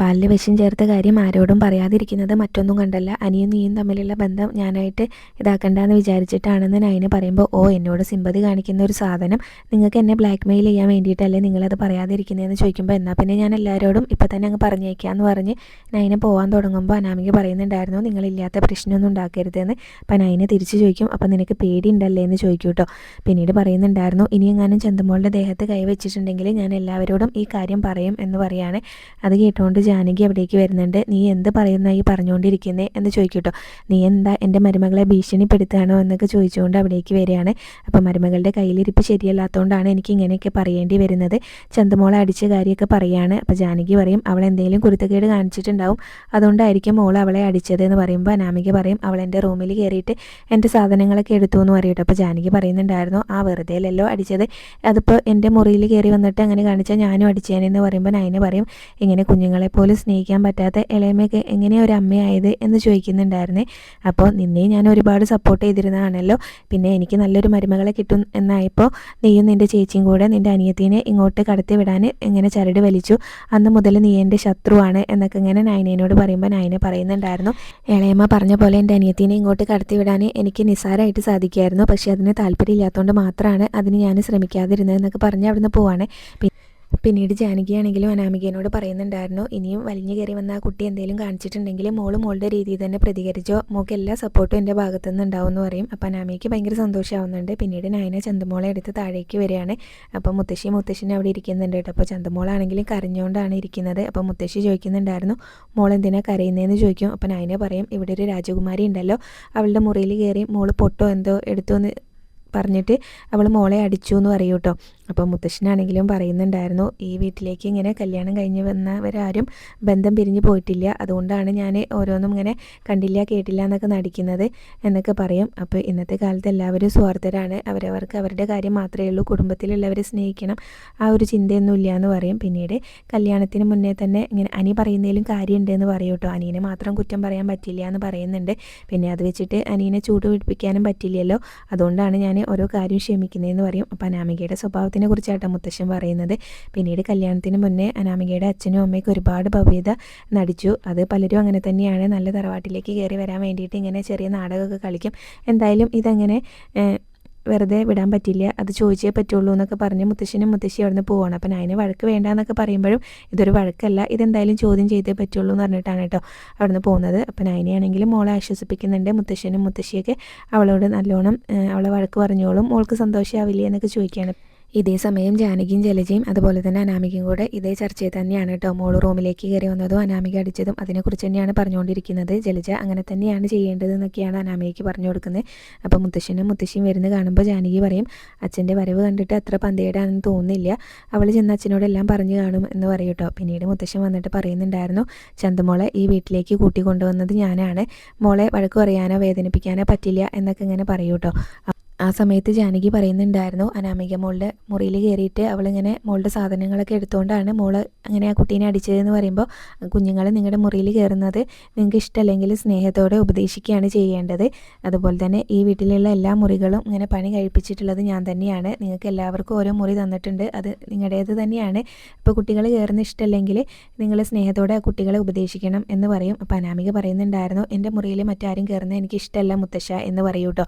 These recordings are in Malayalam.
പാലിൽ വിഷം ചേർത്ത കാര്യം ആരോടും പറയാതിരിക്കുന്നത് മറ്റൊന്നും കണ്ടല്ല. അനിയും നീയും തമ്മിലുള്ള ബന്ധം ഞാനായിട്ട് ഇതാക്കണ്ടെന്ന് വിചാരിച്ചിട്ടാണെന്ന് നയന് പറയുമ്പോൾ ഓ എന്നോട് സിമ്പതി കാണിക്കുന്ന ഒരു സാധനം നിങ്ങൾക്ക് എന്നെ ബ്ലാക്ക് മെയിൽ ചെയ്യാൻ വേണ്ടിയിട്ടല്ലേ നിങ്ങളത് പറയാതിരിക്കുന്നതെന്ന് ചോദിക്കുമ്പോൾ എന്നാൽ പിന്നെ ഞാൻ എല്ലാവരോടും ഇപ്പം തന്നെ അങ്ങ് പറഞ്ഞേക്കാന്ന് പറഞ്ഞ് നയന് പോകാൻ തുടങ്ങുമ്പോൾ അനാമിക പറയുന്നുണ്ടായിരുന്നു നിങ്ങളില്ലാത്ത പ്രശ്നമൊന്നും ഉണ്ടാക്കരുതെന്ന്. അപ്പം നയന് തിരിച്ചു ചോദിക്കും അപ്പം നിനക്ക് പേടിയുണ്ടല്ലേ? എന്ന് ചോദിക്കും കേട്ടോ പിന്നീട് പറയുന്നുണ്ടായിരുന്നു ഇനി എങ്ങാനും ചന്തമോളുടെ ദേഹത്ത് കൈവച്ചിട്ടുണ്ടെങ്കിൽ ഞാൻ എല്ലാവരോടും ഈ കാര്യം പറയും എന്ന് പറയാണ്. അത് കേട്ടുകൊണ്ട് ജാനകി അവിടേക്ക് വരുന്നുണ്ട്. നീ എന്ത് പറയുന്ന ഈ പറഞ്ഞുകൊണ്ടിരിക്കുന്നേ? എന്ന് ചോദിക്കട്ടോ. നീ എന്താ എന്റെ മരുമകളെ ഭീഷണിപ്പെടുത്തുകയാണോ? എന്നൊക്കെ ചോദിച്ചുകൊണ്ട് അവിടേക്ക് വരികയാണ്. അപ്പോൾ മരുമകളുടെ കയ്യിലിരിപ്പ് ശരിയല്ലാത്തതുകൊണ്ടാണ് എനിക്ക് ഇങ്ങനെയൊക്കെ പറയേണ്ടി വരുന്നത്. ചന്തമോളെ അടിച്ച കാര്യമൊക്കെ പറയുകയാണ് അപ്പോൾ ജാനകി പറയും അവൾ എന്തെങ്കിലും കുരുത്തക്കേട് കാണിച്ചിട്ടുണ്ടാവും. അതുകൊണ്ടായിരിക്കും മോൾ അവളെ അടിച്ചത് എന്ന് പറയുമ്പോൾ അനാമിക പറയും അവൾ എന്റെ റൂമിൽ കയറിയിട്ട് എന്റെ സാധനങ്ങളൊക്കെ എടുത്തു എന്ന് പറയട്ടോ. അപ്പോൾ ജാനകി പറയുന്നുണ്ടായിരുന്നു ആ വെറുതെ അല്ലല്ലോ അടിച്ചത്. അതിപ്പോൾ എന്റെ മുറിയിൽ കയറി വന്നിട്ട് അങ്ങനെ കാണിച്ചാൽ ഞാനും അടിച്ചേനെന്ന് പറയുമ്പോൾ നയന് പറയും ഇങ്ങനെ കുഞ്ഞുങ്ങളെ പോലും സ്നേഹിക്കാൻ പറ്റാത്ത ഇളയമ്മയൊക്കെ എങ്ങനെയാണ് ഒരു അമ്മയായത് എന്ന് ചോദിക്കുന്നുണ്ടായിരുന്നേ. അപ്പോൾ നിന്നെ ഞാൻ ഒരുപാട് സപ്പോർട്ട് ചെയ്തിരുന്നതാണല്ലോ. പിന്നെ എനിക്ക് നല്ലൊരു മരുമകളെ കിട്ടും എന്നായപ്പോൾ നീയും നിന്റെ ചേച്ചിയും കൂടെ നിന്റെ അനിയത്തിനെ ഇങ്ങോട്ട് കടത്തി വിടാൻ ഇങ്ങനെ ചരട് വലിച്ചു. അന്ന് മുതൽ നീ എന്റെ ശത്രുവാണ് എന്നൊക്കെ ഇങ്ങനെ നയനയോട് പറയുമ്പോൾ നയന പറയുന്നുണ്ടായിരുന്നു. ഇളയമ്മ പറഞ്ഞ പോലെ എന്റെ അനിയത്തിനെ ഇങ്ങോട്ട് കടത്തി വിടാൻ എനിക്ക് നിസ്സാരമായിട്ട് സാധിക്കുമായിരുന്നു പക്ഷേ അതിന് താല്പര്യമില്ലാത്തതുകൊണ്ട് മാത്രമാണ് അതിന് ഞാൻ ശ്രമിക്കാതിരുന്നത് എന്നൊക്കെ പറഞ്ഞ് അവിടുന്ന് പോവാണ്. പിന്നീട് ജാനകിയാണെങ്കിലും അനാമികേനോട് പറയുന്നുണ്ടായിരുന്നു ഇനിയും വലിഞ്ഞു കയറി വന്ന ആ കുട്ടി എന്തെങ്കിലും കാണിച്ചിട്ടുണ്ടെങ്കിൽ മോൾ മോളുടെ രീതിയിൽ തന്നെ പ്രതികരിച്ചോ. മോൾക്ക് എല്ലാ സപ്പോർട്ടും എന്റെ ഭാഗത്തു നിന്ന് ഉണ്ടാവും എന്ന് പറയും. അപ്പോൾ അനാമിക്ക് ഭയങ്കര സന്തോഷമാവുന്നുണ്ട്. പിന്നീട് നായന ചന്തമോളെ എടുത്ത് താഴേക്ക് വരികയാണ്. അപ്പോൾ മുത്തശ്ശി മുത്തശ്ശിനെ അവിടെ ഇരിക്കുന്നുണ്ട് കേട്ടോ. അപ്പോൾ ചന്തമോളാണെങ്കിലും കരഞ്ഞുകൊണ്ടാണ് ഇരിക്കുന്നത്. അപ്പോൾ മുത്തശ്ശി ചോദിക്കുന്നുണ്ടായിരുന്നു മോൾ എന്തിനാ കരയുന്നതെന്ന് ചോദിക്കും. അപ്പോൾ നായന പറയും ഇവിടെ ഒരു രാജകുമാരി ഉണ്ടല്ലോ. അവളുടെ മുറിയിൽ കയറി മോൾ പൊട്ടോ എന്തോ എടുത്തു പറഞ്ഞിട്ട് അവൾ മോളെ അടിച്ചു എന്ന് പറയൂ കേട്ടോ. അപ്പോൾ മുത്തശ്ശനാണെങ്കിലും പറയുന്നുണ്ടായിരുന്നു ഈ വീട്ടിലേക്ക് ഇങ്ങനെ കല്യാണം കഴിഞ്ഞ് വന്നവരാരും ബന്ധം പിരിഞ്ഞു പോയിട്ടില്ല. അതുകൊണ്ടാണ് ഞാൻ ഓരോന്നും ഇങ്ങനെ കണ്ടില്ല കേട്ടില്ല എന്നൊക്കെ നടിക്കുന്നത് എന്നൊക്കെ പറയും. അപ്പോൾ ഇന്നത്തെ കാലത്ത് എല്ലാവരും സ്വാർത്ഥരാണ്. അവരവർക്ക് അവരുടെ കാര്യം മാത്രമേ ഉള്ളൂ. കുടുംബത്തിലുള്ളവരെ സ്നേഹിക്കണം. ആ ഒരു ചിന്തയൊന്നുമില്ല എന്ന് പറയും. പിന്നീട് കല്യാണത്തിന് മുന്നേ തന്നെ ഇങ്ങനെ അനി പറയുന്നതിലും കാര്യമുണ്ട് എന്ന് പറയും കേട്ടോ. അനീനെ മാത്രം കുറ്റം പറയാൻ പറ്റില്ല എന്ന് പറയുന്നുണ്ട്. പിന്നെ അത് വെച്ചിട്ട് അനീനെ ചൂട് പിടിപ്പിക്കാനും പറ്റില്ലല്ലോ. അതുകൊണ്ടാണ് ഞാൻ ഓരോ കാര്യം ക്ഷമിക്കുന്നതെന്ന് പറയും. അപ്പോൾ അനാമികയുടെ സ്വഭാവത്തിനെ കുറിച്ചാണ് മുത്തശ്ശൻ പറയുന്നത്. പിന്നീട് കല്യാണത്തിന് മുന്നേ അനാമികയുടെ അച്ഛനും അമ്മയ്ക്ക് ഒരുപാട് ഭവ്യത നടിച്ചു. അത് പലരും അങ്ങനെ തന്നെയാണ്. നല്ല തറവാട്ടിലേക്ക് കയറി വരാൻ വേണ്ടിയിട്ട് ഇങ്ങനെ ചെറിയ നാടകമൊക്കെ കളിക്കും. എന്തായാലും ഇതങ്ങനെ വെറുതെ വിടാൻ പറ്റില്ല. അത് ചോദിച്ചേ പറ്റുള്ളൂ എന്നൊക്കെ പറഞ്ഞ് മുത്തശ്ശനും മുത്തശ്ശി അവിടെ നിന്ന് പോവാണ്. അപ്പം അതിന് വഴക്ക് വേണ്ട എന്നൊക്കെ പറയുമ്പോഴും ഇതൊരു വഴക്കല്ല. ഇതെന്തായാലും ചോദ്യം ചെയ്തേ പറ്റുള്ളൂ എന്ന് പറഞ്ഞിട്ടാണ് കേട്ടോ അവിടെ നിന്ന് പോകുന്നത്. അപ്പം അതിനെയാണെങ്കിലും മോളെ ആശ്വസിപ്പിക്കുന്നുണ്ട്. മുത്തശ്ശനും മുത്തശ്ശിയൊക്കെ അവളോട് നല്ലോണം അവളെ വഴക്ക് പറഞ്ഞോളും. മോൾക്ക് സന്തോഷമാവില്ലേ എന്നൊക്കെ ചോദിക്കുകയാണ് ഇതേ സമയം ജാനകിയും ജലജയും അതുപോലെ തന്നെ അനാമികയും കൂടെ ഇതേ ചർച്ചയിൽ തന്നെയാണ് കേട്ടോ. മോൾ റൂമിലേക്ക് കയറി വന്നതും അനാമിക അടിച്ചതും അതിനെക്കുറിച്ച് തന്നെയാണ് പറഞ്ഞുകൊണ്ടിരിക്കുന്നത്. ജലജ അങ്ങനെ തന്നെയാണ് ചെയ്യേണ്ടത് എന്നൊക്കെയാണ് അനാമികയ്ക്ക് പറഞ്ഞു കൊടുക്കുന്നത്. അപ്പോൾ മുത്തശ്ശനും മുത്തശ്ശിയും വരുന്നത് കാണുമ്പോൾ ജാനകി പറയും അച്ഛന്റെ വരവ് കണ്ടിട്ട് അത്ര പന്തേടാണെന്ന് തോന്നുന്നില്ല. അവൾ ചെന്ന് അച്ഛനോടെല്ലാം പറഞ്ഞു കാണും എന്ന് പറയും പിന്നീട് മുത്തശ്ശൻ വന്നിട്ട് പറയുന്നുണ്ടായിരുന്നു ചന്തമോളെ ഈ വീട്ടിലേക്ക് കൂട്ടിക്കൊണ്ടുവന്നത് ഞാനാണ്. മോളെ വഴക്ക് പറയാനോ വേദനിപ്പിക്കാനോ പറ്റില്ല എന്നൊക്കെ ഇങ്ങനെ പറയൂ കേട്ടോ. ആ സമയത്ത് ജാനകി പറയുന്നുണ്ടായിരുന്നു അനാമിക മോളുടെ മുറിയിൽ കയറിയിട്ട് അവളിങ്ങനെ മോളുടെ സാധനങ്ങളൊക്കെ എടുത്തുകൊണ്ടാണ് മോൾ അങ്ങനെ ആ കുട്ടീനെ അടിച്ചതെന്ന് പറയുമ്പോൾ കുഞ്ഞുങ്ങൾ നിങ്ങളുടെ മുറിയിൽ കയറുന്നത് നിങ്ങൾക്ക് ഇഷ്ടമല്ലെങ്കിൽ സ്നേഹത്തോടെ ഉപദേശിക്കുകയാണ് ചെയ്യേണ്ടത്. അതുപോലെ തന്നെ ഈ വീട്ടിലുള്ള എല്ലാ മുറികളും ഇങ്ങനെ പണി കഴിപ്പിച്ചിട്ടുള്ളത് ഞാൻ തന്നെയാണ്. നിങ്ങൾക്ക് എല്ലാവർക്കും ഓരോ മുറി തന്നിട്ടുണ്ട് അത് നിങ്ങളുടേത് തന്നെയാണ്. ഇപ്പോൾ കുട്ടികൾ കയറുന്ന ഇഷ്ടമല്ലെങ്കിൽ നിങ്ങൾ സ്നേഹത്തോടെ ആ കുട്ടികളെ ഉപദേശിക്കണം എന്ന് പറയും. അപ്പോൾ അനാമിക പറയുന്നുണ്ടായിരുന്നു എന്റെ മുറിയിൽ മറ്റാരും കയറുന്നത് എനിക്ക് ഇഷ്ടമല്ല മുത്തശ്ശ എന്ന് പറയൂ കേട്ടോ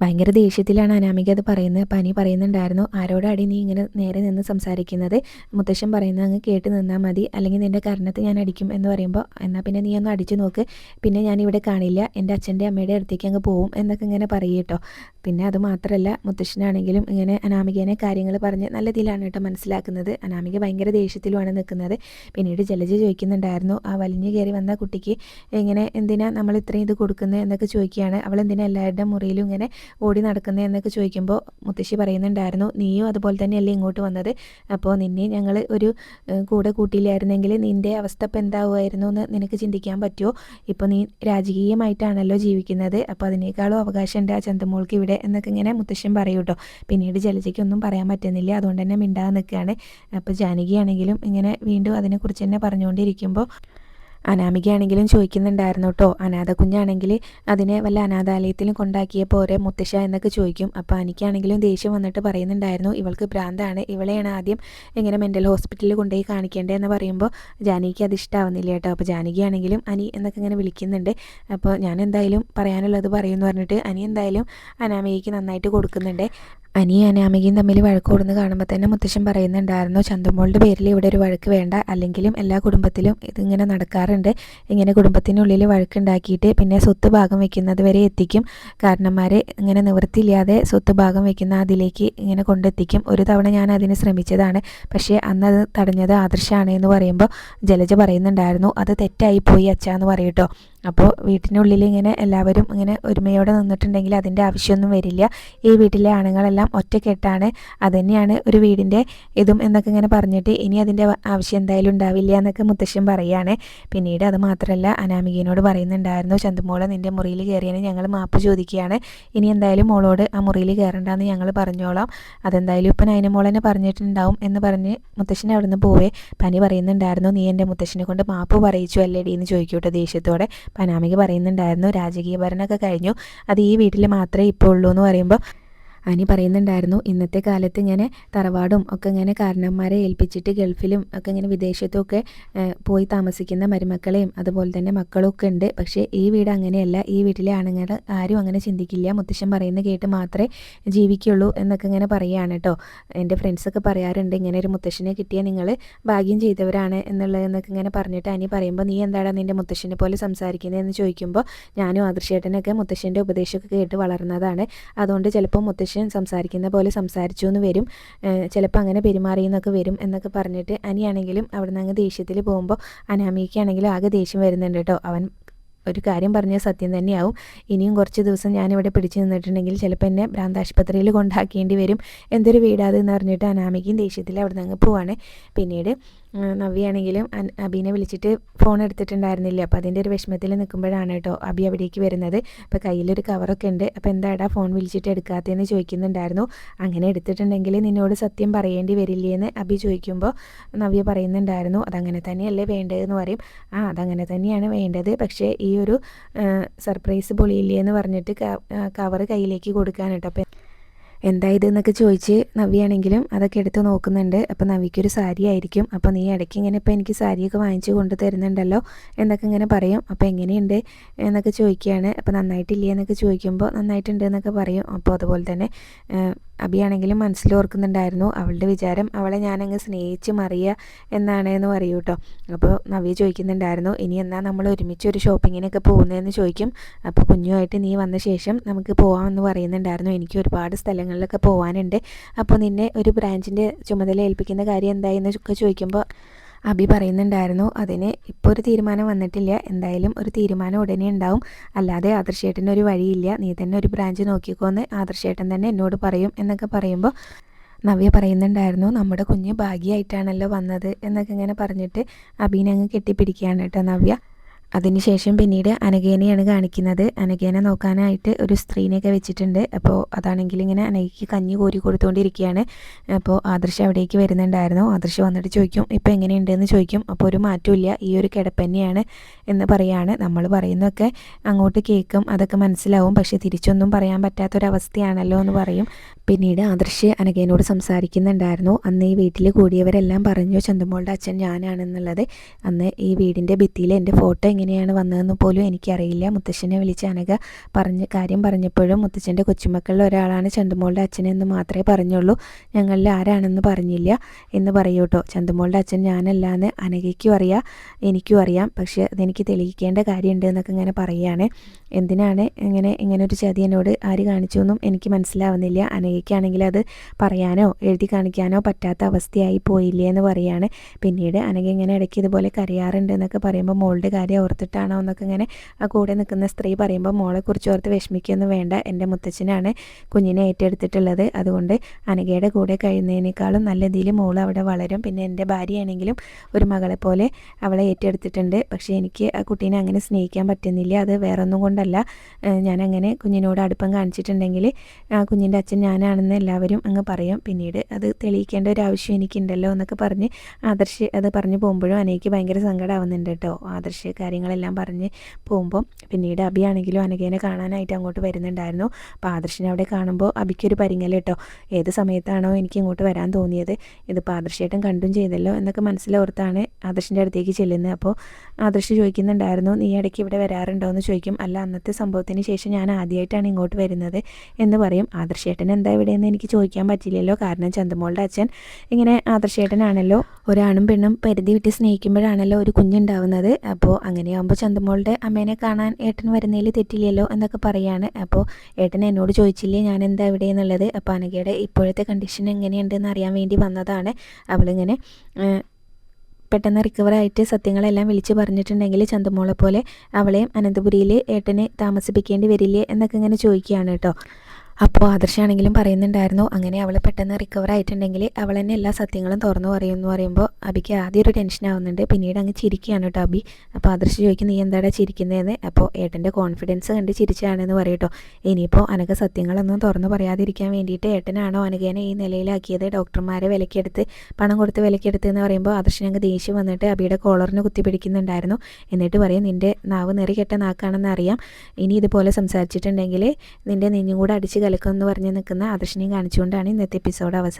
ഭയങ്കര ദേഷ്യത്തിലാണ് അനാമിക അത് പറയുന്നത് പനി പറയുന്നുണ്ടായിരുന്നു. ആരോടാടി നീ ഇങ്ങനെ നേരെ നിന്ന് സംസാരിക്കുന്നത്? മുത്തശ്ശൻ പറയുന്നത് അങ്ങ് കേട്ട് നിന്നാൽ മതി. അല്ലെങ്കിൽ നിന്റെ കരണത്ത് ഞാൻ അടിക്കും എന്ന് പറയുമ്പോൾ എന്നാൽ പിന്നെ നീ ഒന്ന് അടിച്ചു നോക്ക്. പിന്നെ ഞാൻ ഇവിടെ കാണില്ല. എന്റെ അച്ഛന്റെ അമ്മയുടെ അടുത്തേക്ക് അങ്ങ് പോവും എന്നൊക്കെ ഇങ്ങനെ പറയും കേട്ടോ. പിന്നെ അത് മാത്രമല്ല മുത്തശ്ശനാണെങ്കിലും ഇങ്ങനെ അനാമികേനെ കാര്യങ്ങൾ പറഞ്ഞ് നല്ല ഇതിലാണ് കേട്ടോ മനസ്സിലാക്കുന്നത്. അനാമിക ഭയങ്കര ദേഷ്യത്തിലുമാണ് നിൽക്കുന്നത്. പിന്നീട് ജലജ ചോദിക്കുന്നുണ്ടായിരുന്നു ആ വലിഞ്ഞു കയറി വന്ന കുട്ടിക്ക് ഇങ്ങനെ എന്തിനാ നമ്മൾ ഇത്രയും ഇത് കൊടുക്കുന്നത്? എന്നൊക്കെ ചോദിക്കുകയാണ്. അവൾ എന്തിനാ എല്ലാവരുടെ മുറിയിലും ഇങ്ങനെ ഓടി നടക്കുന്നത് എന്നൊക്കെ ചോദിക്കുമ്പോൾ മുത്തശ്ശി പറയുന്നുണ്ടായിരുന്നു നീയും അതുപോലെ തന്നെയല്ലേ ഇങ്ങോട്ട് വന്നത്? അപ്പോൾ നിന്നെ ഞങ്ങൾ ഒരു കൂടെ കൂട്ടിയില്ലായിരുന്നെങ്കിൽ നിന്റെ അവസ്ഥ ഇപ്പം എന്താവുമായിരുന്നു എന്ന് നിനക്ക് ചിന്തിക്കാൻ പറ്റുമോ ഇപ്പോൾ നീ രാജകീയമായിട്ടാണല്ലോ ജീവിക്കുന്നത് അപ്പോൾ അതിനേക്കാളും അവകാശമുണ്ട് ആ ചന്തമോൾക്ക് ഇവിടെ എന്നൊക്കെ ഇങ്ങനെ മുത്തശ്ശൻ പറയും കേട്ടോ. പിന്നീട് ജലജയ്ക്കൊന്നും പറയാൻ പറ്റുന്നില്ല അതുകൊണ്ട് തന്നെ മിണ്ടാതെ നിൽക്കുകയാണ് അപ്പോൾ ജാനകിയാണെങ്കിലും ഇങ്ങനെ വീണ്ടും അതിനെക്കുറിച്ച് തന്നെ പറഞ്ഞുകൊണ്ടിരിക്കുമ്പോൾ അനാമികയാണെങ്കിലും ചോദിക്കുന്നുണ്ടായിരുന്നു കേട്ടോ അനാഥ കുഞ്ഞാണെങ്കിൽ അതിനെ വല്ല അനാഥാലയത്തിലും കൊണ്ടാക്കിയ പോരെ മുത്തശ്ശ എന്നൊക്കെ ചോദിക്കും. അപ്പോൾ എനിക്കാണെങ്കിലും ദേഷ്യം വന്നിട്ട് പറയുന്നുണ്ടായിരുന്നു ഇവൾക്ക് ഭ്രാന്താണ്. ഇവളെയാണ് ആദ്യം ഇങ്ങനെ മെന്റൽ ഹോസ്പിറ്റലിൽ കൊണ്ടുപോയി കാണിക്കേണ്ടത് എന്ന് പറയുമ്പോൾ ജാനകിക്ക് അത് ഇഷ്ടമാവുന്നില്ല കേട്ടോ. അപ്പോൾ ജാനകിയാണെങ്കിലും അനി എന്നൊക്കെ ഇങ്ങനെ വിളിക്കുന്നുണ്ട്. അപ്പോൾ ഞാൻ എന്തായാലും പറയാനുള്ളത് പറയുമെന്ന് പറഞ്ഞിട്ട് അനി എന്തായാലും അനാമികയ്ക്ക് നന്നായിട്ട് കൊടുക്കുന്നുണ്ട്. അനിയും അനാമികയും തമ്മിൽ വഴക്ക് കാണുമ്പോൾ തന്നെ മുത്തശ്ശൻ പറയുന്നുണ്ടായിരുന്നു ചന്തുമോളുടെ പേരിൽ ഇവിടെ ഒരു വഴക്ക് വേണ്ട. അല്ലെങ്കിലും എല്ലാ കുടുംബത്തിലും ഇതിങ്ങനെ നടക്കാറുണ്ട്. ഇങ്ങനെ കുടുംബത്തിനുള്ളിൽ വഴക്കുണ്ടാക്കിയിട്ട് പിന്നെ സ്വത്ത് ഭാഗം വെക്കുന്നത് വരെ എത്തിക്കും. കാരണന്മാർ ഇങ്ങനെ നിവൃത്തിയില്ലാതെ സ്വത്ത് ഭാഗം വെക്കുന്ന അതിലേക്ക് ഇങ്ങനെ കൊണ്ടെത്തിക്കും. ഒരു തവണ ഞാൻ അതിന് ശ്രമിച്ചതാണ്. പക്ഷേ അന്ന് അത് തടഞ്ഞത് ആദർശമാണ് എന്ന് പറയുമ്പോൾ ജലജ പറയുന്നുണ്ടായിരുന്നു അത് തെറ്റായി പോയി അച്ഛാന്ന് പറയൂട്ടോ അപ്പോൾ വീട്ടിനുള്ളിൽ ഇങ്ങനെ എല്ലാവരും ഇങ്ങനെ ഒരുമയോടെ നിന്നിട്ടുണ്ടെങ്കിൽ അതിന്റെ ആവശ്യമൊന്നും വരില്ല. ഈ വീട്ടിലെ ആണുങ്ങളെല്ലാം ഒറ്റക്കെട്ടാണ്. അതുതന്നെയാണ് ഒരു വീടിന്റെ ഇതും എന്നൊക്കെ ഇങ്ങനെ പറഞ്ഞിട്ട് ഇനി അതിന്റെ ആവശ്യം എന്തായാലും ഉണ്ടാവില്ല എന്നൊക്കെ മുത്തശ്ശൻ പറയുകയാണ് പിന്നീട് അത് മാത്രമല്ല അനാമികയോട് പറയുന്നുണ്ടായിരുന്നു ചന്തുമോളെ നിന്റെ മുറിയിൽ കയറിയതിന് ഞങ്ങൾ മാപ്പ് ചോദിക്കുകയാണ്. ഇനി എന്തായാലും മോളോട് ആ മുറിയിൽ കയറണ്ടെന്ന് ഞങ്ങൾ പറഞ്ഞോളാം. അതെന്തായാലും ഇപ്പം അതിന് മോൾ തന്നെ പറഞ്ഞിട്ടുണ്ടാവും എന്ന് പറഞ്ഞ് മുത്തശ്ശൻ അവിടെ നിന്ന് പോവേ. പനി പറയുന്നുണ്ടായിരുന്നു നീ എന്റെ മുത്തശ്ശനെ കൊണ്ട് മാപ്പ് പറയിച്ചു അല്ലേടി? എന്ന് ചോദിക്കൂട്ടോ ദേഷ്യത്തോടെ. പനാമിക പറയുന്നുണ്ടായിരുന്നു രാജകീയ ഭരണമൊക്കെ കഴിഞ്ഞു. അത് ഈ വീട്ടിൽ മാത്രമേ ഇപ്പോൾ ഉള്ളൂ എന്ന് പറയുമ്പോൾ അനി പറയുന്നുണ്ടായിരുന്നു ഇന്നത്തെ കാലത്ത് ഇങ്ങനെ തറവാടും ഒക്കെ ഇങ്ങനെ കാരണന്മാരെ ഏൽപ്പിച്ചിട്ട് ഗൾഫിലും ഒക്കെ ഇങ്ങനെ വിദേശത്തുമൊക്കെ പോയി താമസിക്കുന്ന മരുമക്കളെയും അതുപോലെ തന്നെ മക്കളും ഒക്കെ ഉണ്ട്. പക്ഷേ ഈ വീട് അങ്ങനെയല്ല. ഈ വീട്ടിലെ ആണുങ്ങൾ ആരും അങ്ങനെ ചിന്തിക്കില്ല. മുത്തശ്ശൻ പറയുന്നത് കേട്ട് മാത്രമേ ജീവിക്കുള്ളൂ എന്നൊക്കെ ഇങ്ങനെ പറയുകയാണ് കേട്ടോ. എന്റെ ഫ്രണ്ട്സൊക്കെ പറയാറുണ്ട് ഇങ്ങനെ ഒരു മുത്തശ്ശനെ കിട്ടിയാൽ നിങ്ങൾ ഭാഗ്യം ചെയ്തവരാണ് എന്നുള്ളതെന്നൊക്കെ ഇങ്ങനെ പറഞ്ഞിട്ട് അനി പറയുമ്പോൾ നീ എന്താണ് നിന്റെ മുത്തശ്ശനെ പോലെ സംസാരിക്കുന്നതെന്ന് ചോദിക്കുമ്പോൾ ഞാനും ആദർശേട്ടനൊക്കെ മുത്തശ്ശന്റെ ഉപദേശമൊക്കെ കേട്ട് വളർന്നതാണ്. അതുകൊണ്ട് ചിലപ്പോൾ മുത്തശ്ശൻ മനുഷ്യൻ സംസാരിക്കുന്ന പോലെ സംസാരിച്ചു എന്ന് വരും ചിലപ്പോൾ അങ്ങനെ പെരുമാറിയെന്നൊക്കെ വരും എന്നൊക്കെ പറഞ്ഞിട്ട് അനിയാണെങ്കിലും അവിടെ നിന്ന് അങ്ങ് ദേഷ്യത്തിൽ പോകുമ്പോൾ അനാമിക്കാണെങ്കിലും ആകെ ദേഷ്യം വരുന്നുണ്ട് കേട്ടോ. അവൻ ഒരു കാര്യം പറഞ്ഞാൽ സത്യം തന്നെയാവും. ഇനിയും കുറച്ച് ദിവസം ഞാനിവിടെ പിടിച്ചു നിന്നിട്ടുണ്ടെങ്കിൽ ചിലപ്പോൾ എന്നെ ഭ്രാന്താശുപത്രിയിൽ കൊണ്ടാക്കേണ്ടി വരും. എന്തൊരു വീടാതെന്ന് പറഞ്ഞിട്ട് അനാമിക്കും ദേഷ്യത്തിൽ അവിടെ നിന്ന് അങ്ങ് പോവാണ്. പിന്നീട് നവ്യാണെങ്കിലും അബീനെ വിളിച്ചിട്ട് ഫോൺ എടുത്തിട്ടുണ്ടായിരുന്നില്ല. അപ്പോൾ അതിന്റെ ഒരു വിഷമത്തിൽ നിൽക്കുമ്പോഴാണ് കേട്ടോ അബി അവിടേക്ക് വരുന്നത്. അപ്പോൾ കയ്യിലൊരു കവറൊക്കെ ഉണ്ട്. അപ്പോൾ എന്താടാ ഫോൺ വിളിച്ചിട്ട് എടുക്കാത്തതെന്ന് ചോദിക്കുന്നുണ്ടായിരുന്നു. അങ്ങനെ എടുത്തിട്ടുണ്ടെങ്കിൽ നിന്നോട് സത്യം പറയേണ്ടി വരില്ലേന്ന് അബി ചോദിക്കുമ്പോൾ നവ്യ പറയുന്നുണ്ടായിരുന്നു. അതങ്ങനെ തന്നെയല്ലേ വേണ്ടതെന്ന് പറയും. ആ അതങ്ങനെ തന്നെയാണ് വേണ്ടത്. പക്ഷേ ഈ ഒരു സർപ്രൈസ് പൊളിയില്ലേ എന്ന് പറഞ്ഞിട്ട് കവർ കയ്യിലേക്ക് കൊടുക്കാൻ കേട്ടോ. അപ്പോൾ എന്നൊക്കെ ചോദിച്ച് നവിയാണെങ്കിലും അതൊക്കെ എടുത്ത് നോക്കുന്നുണ്ട്. അപ്പോൾ നവിക്കൊരു സാരി ആയിരിക്കും. അപ്പോൾ നീ ഇടയ്ക്ക് ഇങ്ങനെ ഇപ്പോൾ എനിക്ക് സാരിയൊക്കെ വാങ്ങിച്ച് കൊണ്ട് തരുന്നുണ്ടല്ലോ എന്നൊക്കെ ഇങ്ങനെ പറയും. അപ്പോൾ എങ്ങനെയുണ്ട് എന്നൊക്കെ ചോദിക്കുകയാണ് അപ്പോൾ നന്നായിട്ടില്ലേ എന്നൊക്കെ ചോദിക്കുമ്പോൾ നന്നായിട്ടുണ്ട് എന്നൊക്കെ പറയും. അപ്പോൾ അതുപോലെ തന്നെ അബിയാണെങ്കിലും മനസ്സിൽ ഓർക്കുന്നുണ്ടായിരുന്നു. അവളുടെ വിചാരം അവളെ ഞാനങ്ങ് സ്നേഹിച്ച് മറിയ എന്നാണ് എന്ന് പറയൂ കേട്ടോ അപ്പോൾ നവ്യ ചോദിക്കുന്നുണ്ടായിരുന്നു ഇനി എന്നാൽ നമ്മൾ ഒരുമിച്ച് ഒരു ഷോപ്പിങ്ങിനൊക്കെ പോകുന്നതെന്ന് ചോദിക്കും. അപ്പോൾ കുഞ്ഞുമായിട്ട് നീ വന്ന ശേഷം നമുക്ക് പോകാമെന്ന് പറയുന്നുണ്ടായിരുന്നു. എനിക്ക് ഒരുപാട് സ്ഥലങ്ങളിലൊക്കെ പോകാനുണ്ട് അപ്പോൾ നിന്നെ ഒരു ബ്രാഞ്ചിന്റെ ചുമതല ഏൽപ്പിക്കുന്ന കാര്യം ഒക്കെ ചോദിക്കുമ്പോൾ അബി പറയുന്നുണ്ടായിരുന്നു അതിന് ഇപ്പോൾ ഒരു തീരുമാനം വന്നിട്ടില്ല. എന്തായാലും ഒരു തീരുമാനം ഉടനെ ഉണ്ടാവും. അല്ലാതെ ആദർശേട്ടന് ഒരു വഴിയില്ല. നീ തന്നെ ഒരു ബ്രാഞ്ച് നോക്കിക്കോന്ന് ആദർശേട്ടൻ തന്നെ എന്നോട് പറയും എന്നൊക്കെ പറയുമ്പോൾ നവ്യ പറയുന്നുണ്ടായിരുന്നു നമ്മുടെ കുഞ്ഞ് ഭാഗ്യമായിട്ടാണല്ലോ വന്നത് എന്നൊക്കെ ഇങ്ങനെ പറഞ്ഞിട്ട് അബീനെ അങ്ങ് കെട്ടിപ്പിടിക്കുകയാണ് കേട്ടോ നവ്യ. അതിനുശേഷം പിന്നീട് അനഘേനെയാണ് കാണിക്കുന്നത്. അനഘേനെ നോക്കാനായിട്ട് ഒരു സ്ത്രീനെയൊക്കെ വെച്ചിട്ടുണ്ട്. അപ്പോൾ അതാണെങ്കിൽ ഇങ്ങനെ അനഘയ്ക്ക് കഞ്ഞി കോരി കൊടുത്തുകൊണ്ടിരിക്കുകയാണ് അപ്പോൾ ആദർശ അവിടേക്ക് വരുന്നുണ്ടായിരുന്നു. ആദർശ വന്നിട്ട് ചോദിക്കും ഇപ്പോൾ എങ്ങനെയുണ്ടെന്ന്? ചോദിക്കും. അപ്പോൾ ഒരു മാറ്റമില്ല ഈ ഒരു കിടപ്പന്നെയാണ് എന്ന് പറയാണ്. നമ്മൾ പറയുന്നതൊക്കെ അങ്ങോട്ട് കേൾക്കും. അതൊക്കെ മനസ്സിലാവും. പക്ഷേ തിരിച്ചൊന്നും പറയാൻ പറ്റാത്തൊരവസ്ഥയാണല്ലോ എന്ന് പറയും. പിന്നീട് ആദർശ് അനഘേനോട് സംസാരിക്കുന്നുണ്ടായിരുന്നു. അന്ന് ഈ വീട്ടിൽ കൂടിയവരെല്ലാം പറഞ്ഞു ചന്തുമോളുടെ അച്ഛൻ ഞാനാണെന്നുള്ളത്. അന്ന് ഈ വീടിന്റെ ഭിത്തിയിൽ എന്റെ ഫോട്ടോ എങ്ങനെയാണ് വന്നതെന്ന് പോലും എനിക്കറിയില്ല. മുത്തശ്ശനെ വിളിച്ച് അനഘ പറഞ്ഞ കാര്യം പറഞ്ഞപ്പോഴും മുത്തശ്ശന്റെ കൊച്ചുമക്കളിൽ ഒരാളാണ് ചന്തുമോളുടെ അച്ഛനെന്ന് മാത്രമേ പറഞ്ഞുള്ളൂ. ഞങ്ങളിൽ ആരാണെന്ന് പറഞ്ഞില്ല എന്ന് പറയൂട്ടോ. ചന്തുമോളുടെ അച്ഛൻ ഞാനല്ല എന്ന് അനഘയ്ക്കും അറിയാം എനിക്കും അറിയാം. പക്ഷേ അതെനിക്ക് തെളിയിക്കേണ്ട കാര്യമുണ്ട് എന്നൊക്കെ ഇങ്ങനെ പറയുകയാണ്. എന്തിനാണ് ഇങ്ങനെ ഇങ്ങനെ ഒരു ചതി എന്നോട് ആര് കാണിച്ചു എന്നും എനിക്ക് മനസ്സിലാവുന്നില്ല. അനഘയ്ക്കാണെങ്കിൽ അത് പറയാനോ എഴുതി കാണിക്കാനോ പറ്റാത്ത അവസ്ഥയായി പോയില്ലേ എന്ന് പറയാണ്. പിന്നീട് അനഘ ഇങ്ങനെ ഇടയ്ക്ക് ഇതുപോലെ കരയാറുണ്ട് എന്നൊക്കെ പറയുമ്പോൾ മോളുടെ കാര്യം ഓർത്തിട്ടാണോ എന്നൊക്കെ ഇങ്ങനെ ആ കൂടെ നിൽക്കുന്ന സ്ത്രീ പറയുമ്പോൾ മോളെ കുറിച്ച് ഓർത്ത് വിഷമിക്കൊന്നും വേണ്ട. എന്റെ മുത്തച്ഛനാണ് കുഞ്ഞിനെ ഏറ്റെടുത്തിട്ടുള്ളത്. അതുകൊണ്ട് അനഘയുടെ കൂടെ കഴിയുന്നതിനേക്കാളും നല്ല രീതിയിൽ മോൾ അവിടെ വളരും. പിന്നെ എന്റെ ഭാര്യയാണെങ്കിലും ഒരു മകളെ പോലെ അവളെ ഏറ്റെടുത്തിട്ടുണ്ട്. പക്ഷേ എനിക്ക് ആ കുട്ടീനെ അങ്ങനെ സ്നേഹിക്കാൻ പറ്റുന്നില്ല. അത് വേറൊന്നും കൊണ്ടല്ല. ഞാനങ്ങനെ കുഞ്ഞിനോട് അടുപ്പം കാണിച്ചിട്ടുണ്ടെങ്കിൽ ആ കുഞ്ഞിന്റെ അച്ഛൻ ഞാനാണെന്ന് എല്ലാവരും അങ്ങ് പറയും. പിന്നീട് അത് തെളിയിക്കേണ്ട ഒരു ആവശ്യം എനിക്കുണ്ടല്ലോ എന്നൊക്കെ പറഞ്ഞ് ആദർശ് അത് പറഞ്ഞു പോകുമ്പോഴും അനേക്ക് ഭയങ്കര സങ്കടമാവുന്നുണ്ട് കേട്ടോ. ആദർശ് കാര്യങ്ങളെല്ലാം പറഞ്ഞ് പോകുമ്പോൾ പിന്നീട് അബിയാണെങ്കിലും അനഘേനെ കാണാനായിട്ട് അങ്ങോട്ട് വരുന്നുണ്ടായിരുന്നു. അപ്പോൾ ആദർശിനെ അവിടെ കാണുമ്പോൾ അബിക്കൊരു പരിങ്ങൽ കേട്ടോ. ഏത് സമയത്താണോ എനിക്ക് ഇങ്ങോട്ട് വരാൻ തോന്നിയത്? ഇത് ആദർശേട്ടൻ കണ്ടും ചെയ്തല്ലോ എന്നൊക്കെ മനസ്സിലോർത്താണ് ആദർശിന്റെ അടുത്തേക്ക് ചെല്ലുന്നത്. അപ്പോൾ ആദർശ് ചോദിക്കുന്നുണ്ടായിരുന്നു നീ ഇടയ്ക്ക് ഇവിടെ വരാറുണ്ടോ? എന്ന് ചോദിക്കും. അല്ല അന്നത്തെ സംഭവത്തിന് ശേഷം ഞാൻ ആദ്യമായിട്ടാണ് ഇങ്ങോട്ട് വരുന്നത്. എന്ന് പറയും. ആദർശേട്ടൻ എന്താ ഇവിടെ ഇവിടെയെന്ന് എനിക്ക് ചോദിക്കാൻ പറ്റില്ലല്ലോ. കാരണം ചന്ദമോളുടെ അച്ഛൻ ഇങ്ങനെ ആദർശേട്ടനാണല്ലോ. ഒരാണും പെണ്ണും പരിധി വിട്ട് സ്നേഹിക്കുമ്പോഴാണല്ലോ ഒരു കുഞ്ഞുണ്ടാവുന്നത്. അപ്പോൾ അങ്ങനെയാകുമ്പോൾ ചന്ദമോളുടെ അമ്മേനെ കാണാൻ ഏട്ടൻ വരുന്നതിൽ തെറ്റില്ലല്ലോ എന്നൊക്കെ പറയാണ്. അപ്പോൾ ഏട്ടൻ എന്നോട് ചോദിച്ചില്ലേ ഞാൻ എന്താ ഇവിടെ എന്നുള്ളത്? അപ്പോൾ അനഘയുടെ ഇപ്പോഴത്തെ കണ്ടീഷൻ എങ്ങനെയുണ്ടെന്ന് അറിയാൻ വേണ്ടി വന്നതാണ്. അവളിങ്ങനെ പെട്ടെന്ന് റിക്കവറായിട്ട് സത്യങ്ങളെല്ലാം വിളിച്ച് പറഞ്ഞിട്ടുണ്ടെങ്കിൽ ചന്തമോളെ പോലെ അവളെയും അനന്തപുരിയിൽ ഏട്ടനെ താമസിപ്പിക്കേണ്ടി വരില്ലേ എന്നൊക്കെ ഇങ്ങനെ ചോദിക്കുകയാണ് കേട്ടോ. അപ്പോൾ ആദർശാണെങ്കിലും പറയുന്നുണ്ടായിരുന്നു. അങ്ങനെ അവൾ പെട്ടെന്ന് റിക്കവർ ആയിട്ടുണ്ടെങ്കിൽ അവൾ തന്നെ എല്ലാ സത്യങ്ങളും തുറന്നു പറയും എന്ന് പറയുമ്പോൾ അബിക്ക് ആദ്യം ഒരു ടെൻഷൻ ആവുന്നുണ്ട്. പിന്നീട് അങ്ങ് ചിരിക്കുകയാണ് കേട്ടോ അബി. അപ്പോൾ ആദർശ് ചോദിക്കും നീ എന്താടാ ചിരിക്കുന്നതെന്ന് അപ്പോൾ ഏട്ടന്റെ കോൺഫിഡൻസ് കണ്ട് ചിരിച്ചാണെന്ന് പറയും ഇനിയിപ്പോൾ അനക സത്യങ്ങളൊന്നും തുറന്നു പറയാതിരിക്കാൻ വേണ്ടിയിട്ട് ഏട്ടനാണോ അനകേനെ ഈ നിലയിലാക്കിയത്? ഡോക്ടർമാരെ വിലക്കെടുത്ത് പണം കൊടുത്ത് വിലക്കെടുത്ത് എന്ന് പറയുമ്പോൾ ആദർശനങ്ങ് ദേഷ്യം വന്നിട്ട് അബിയുടെ കോളറിന് കുത്തി പിടിക്കുന്നുണ്ടായിരുന്നു. എന്നിട്ട് പറയും നിന്റെ നാവ് നെറി കെട്ട നാക്കാണെന്ന് അറിയാം. ഇനി ഇതുപോലെ സംസാരിച്ചിട്ടുണ്ടെങ്കിൽ നിന്റെ നെഞ്ഞും കൂടെ അടിച്ച് കലക്കുമെന്ന് പറഞ്ഞ് നിൽക്കുന്ന ആദർശിനെയും കാണിച്ചുകൊണ്ടാണ് ഇന്നത്തെ എപ്പിസോഡ് അവസാനം